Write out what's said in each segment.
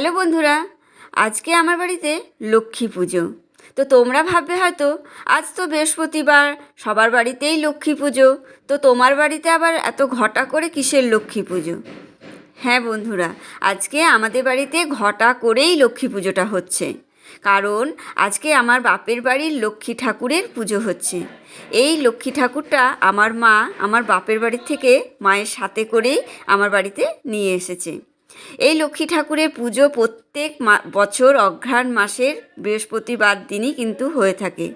Hello বন্ধুরা, আজকে আমার বাড়িতে লক্ষ্মী পুজো। তো তোমরা ভাববে হয়তো, আজ তো বৃহস্পতিবার, সবার বাড়িতেই লক্ষ্মী পুজো। তো তোমার বাড়িতে আবার এত ঘটা করে কিসের লক্ষ্মী পুজো? হ্যাঁ বন্ধুরা, আজকে আমাদের বাড়িতে ঘটা করেই লক্ষ্মী পুজোটা হচ্ছে। কারণ আজকে আমার বাপের বাড়ির লক্ষ্মী ঠাকুরের পুজো হচ্ছে। এই লক্ষ্মী ঠাকুরটা আমার মা আমার বাপের বাড়ির থেকে মায়ের সাথে করেই আমার বাড়িতে নিয়ে এসেছে। এই লক্ষ্মী ঠাকুরের পুজো প্রত্যেক বছর অঘ্রাণ মাসের বৃহস্পতিবার দিনই কিন্তু হয়ে থাকে।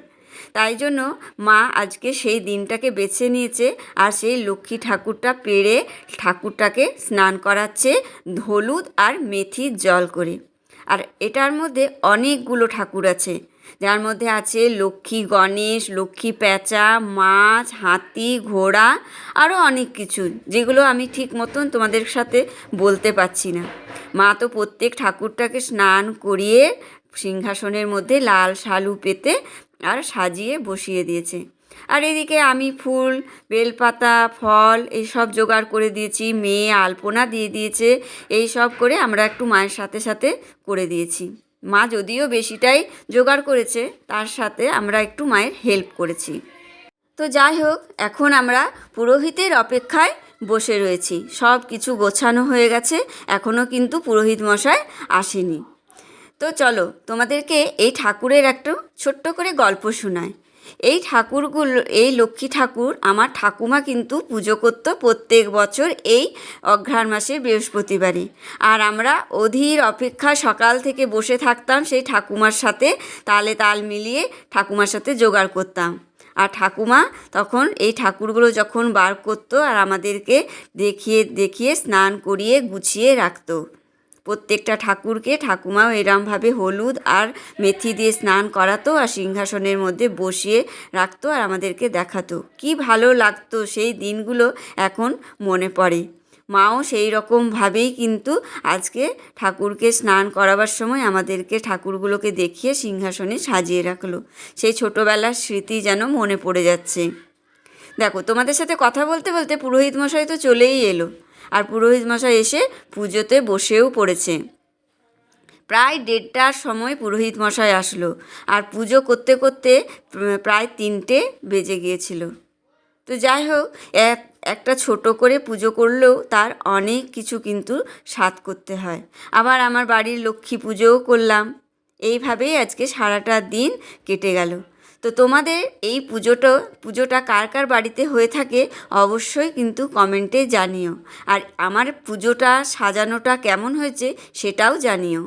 তাই জন্য মা আজকে সেই দিনটাকে বেছে নিয়েছে আর সেই লক্ষ্মী ঠাকুরটা পেড়ে ঠাকুরটাকে স্নান করাচ্ছে হলুদ আর মেথির জল করে। আর এটার মধ্যে অনেকগুলো ঠাকুর আছে। যার মধ্যে আছে লক্ষ্মী গণেশ, লক্ষ্মী প্যাঁচা মাছ, হাতি, ঘোড়া আরও অনেক কিছু, যেগুলো আমি ঠিক মতন তোমাদের সাথে বলতে পারছি না। মা তো প্রত্যেক ঠাকুরটাকে স্নান করিয়ে সিংহাসনের মধ্যে লাল শালু পেতে আর সাজিয়ে বসিয়ে দিয়েছে। আর এদিকে আমি ফুল, বেলপাতা, ফল এইসব জোগাড় করে দিয়েছি, মেয়ে আলপনা দিয়ে দিয়েছে এই সব করে আমরা একটু মায়ের সাথে সাথে করে দিয়েছি। মা যদিও বেশিটাই জোগাড় করেছে, তার সাথে আমরা একটু মায়ের হেল্প করেছি। তো যাই হোক, এখন আমরা পুরোহিতের অপেক্ষায় বসে রয়েছি। সব কিছু গোছানো হয়ে গেছে এখনও কিন্তু পুরোহিত মশাই আসেনি। তো চলো, তোমাদেরকে এই ঠাকুরের একটু ছোট্ট করে গল্প শোনায় এই ঠাকুরগুলো, এই লক্ষ্মী ঠাকুর আমার ঠাকুমা কিন্তু পুজো করতো প্রত্যেক বছর এই অঘ্রাণ মাসের বৃহস্পতিবারই আর আমরা অধীর অপেক্ষা সকাল থেকে বসে থাকতাম সেই ঠাকুমার সাথে, তালে তাল মিলিয়ে ঠাকুমার সাথে জোগাড় করতাম। আর ঠাকুমা তখন এই ঠাকুরগুলো যখন বার করতো আর আমাদেরকে দেখিয়ে দেখিয়ে স্নান করিয়ে, গুছিয়ে রাখতো। প্রত্যেকটা ঠাকুরকে ঠাকুমাও এরমভাবে হলুদ আর মেথি দিয়ে স্নান করাতো আর সিংহাসনের মধ্যে বসিয়ে রাখতো আর আমাদেরকে দেখাতো। কি ভালো লাগতো সেই দিনগুলো এখন মনে পড়ে। মাও সেই রকমভাবেই কিন্তু আজকে ঠাকুরকে স্নান করাবার সময় আমাদেরকে ঠাকুরগুলোকে দেখিয়ে সিংহাসনে সাজিয়ে রাখল। সেই ছোটোবেলার স্মৃতি যেন মনে পড়ে যাচ্ছে। দেখো, তোমাদের সাথে কথা বলতে বলতে পুরোহিত মশাই তো চলেই এলো। আর পুরোহিত মশাই এসে পুজোতে বসেও পড়েছে। প্রায় দেড়টার সময় পুরোহিত মশাই আসলো আর পুজো করতে করতে প্রায় তিনটে বেজে গিয়েছিল। তো যাই হোক, এক, একটা ছোট করে পুজো করলেও তার অনেক কিছু কিন্তু স্বাদ করতে হয়। আবার আমার বাড়ির লক্ষ্মী পুজোও করলাম। এইভাবেই আজকে সারাটা দিন কেটে গেল। তো তোমাদের এই পুজোটা পুজোটা কার কার বাড়িতে হয়ে থাকে অবশ্যই কিন্তু কমেন্টে জানিও। আর আমার পুজোটা সাজানোটা কেমন হয়েছে সেটাও জানিও।